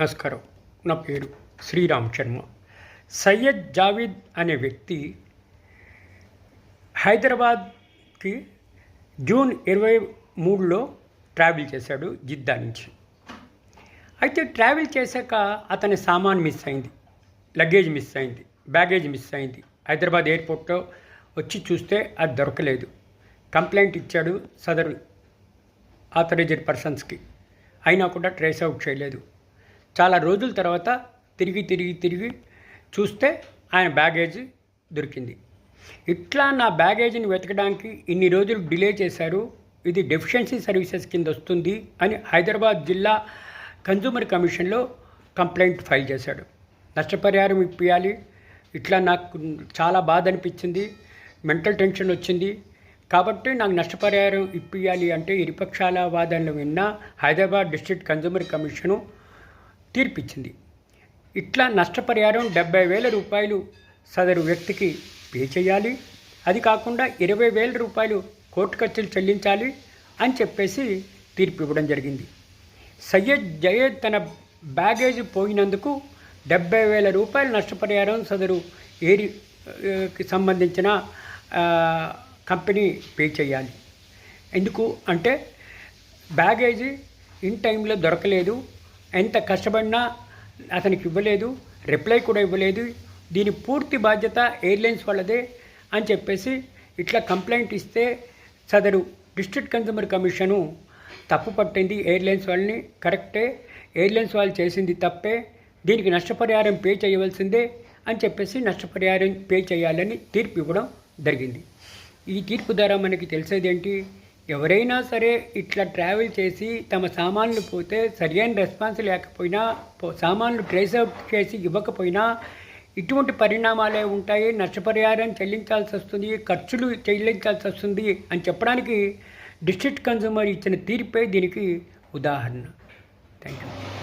నమస్కారం. నా పేరు శ్రీరామ్ శర్మ. సయ్యద్ జావేద్ అనే వ్యక్తి హైదరాబాద్కి జూన్ ఇరవై మూడులో ట్రావెల్ చేశాడు జిద్దా నుంచి. అయితే ట్రావెల్ చేశాక అతని సామాన్ మిస్ అయింది లగేజ్ మిస్ అయింది బ్యాగేజ్ మిస్ అయింది. హైదరాబాద్ ఎయిర్పోర్ట్లో వచ్చి చూస్తే అది దొరకలేదు. కంప్లైంట్ ఇచ్చాడు సదరు ఆథరైజ్డ్ పర్సన్స్కి. అయినా కూడా ట్రేస్ అవుట్ చేయలేదు. చాలా రోజుల తర్వాత తిరిగి తిరిగి తిరిగి చూస్తే ఆయన బ్యాగేజ్ దొరికింది. ఇట్లా నా బ్యాగేజీని వెతకడానికి ఇన్ని రోజులు డిలే చేశారు. ఇది డెఫిషియన్సీ సర్వీసెస్ కింద వస్తుంది అని హైదరాబాద్ జిల్లా కన్జ్యూమర్ కమిషన్లో కంప్లైంట్ ఫైల్ చేశాడు. నష్టపరిహారం ఇప్పియాలి. ఇట్లా నాకు చాలా బాధ అనిపించింది. మెంటల్ టెన్షన్ వచ్చింది. కాబట్టి నాకు నష్టపరిహారం ఇప్పియాలి అంటే ఇరుపక్షాల వాదనలు విన్న హైదరాబాద్ డిస్ట్రిక్ట్ కన్జ్యూమర్ కమిషను తీర్పిచ్చింది. ఇట్లా నష్టపరిహారం డెబ్బై వేల రూపాయలు సదరు వ్యక్తికి పే చేయాలి. అది కాకుండా ఇరవై వేల రూపాయలు కోర్టు ఖర్చులు చెల్లించాలి అని చెప్పేసి తీర్పు ఇవ్వడం జరిగింది. సయ్యద్ జయేద్ తన బ్యాగేజ్ పోయినందుకు డెబ్బై వేల రూపాయల నష్టపరిహారం సదరు ఏరికి సంబంధించిన కంపెనీ పే చేయాలి. ఎందుకు అంటే బ్యాగేజీ ఇన్ టైంలో దొరకలేదు. ఎంత కష్టపడినా అతనికి ఇవ్వలేదు రిప్లై కూడా ఇవ్వలేదు. దీని పూర్తి బాధ్యత ఎయిర్లైన్స్ వాళ్ళదే అని చెప్పేసి ఇట్లా కంప్లైంట్ ఇస్తే సదరు డిస్ట్రిక్ట్ కన్జ్యూమర్ కమిషను తప్పు పట్టింది ఎయిర్లైన్స్ వాళ్ళని. కరెక్టే ఎయిర్లైన్స్ వాళ్ళు చేసింది తప్పే. దీనికి నష్టపరిహారం పే చేయవలసిందే అని చెప్పేసి నష్టపరిహారం పే చేయాలని తీర్పు ఇవ్వడం జరిగింది. ఈ తీర్పు ద్వారా మనకి తెలిసేది ఏంటి? ఎవరైనా సరే ఇట్లా ట్రావెల్ చేసి తమ సామాన్లు పోతే సరైన రెస్పాన్స్ లేకపోయినా సామాన్లు ట్రేస్ అవుట్ చేసి ఇవ్వకపోయినా ఇటువంటి పరిణామాలే ఉంటాయి. నష్టపరిహారం చెల్లించాల్సి వస్తుంది. ఖర్చులు చెల్లించాల్సి వస్తుంది అని చెప్పడానికి డిస్ట్రిక్ట్ కన్జ్యూమర్ ఇచ్చిన తీర్పే దీనికి ఉదాహరణ. Thank you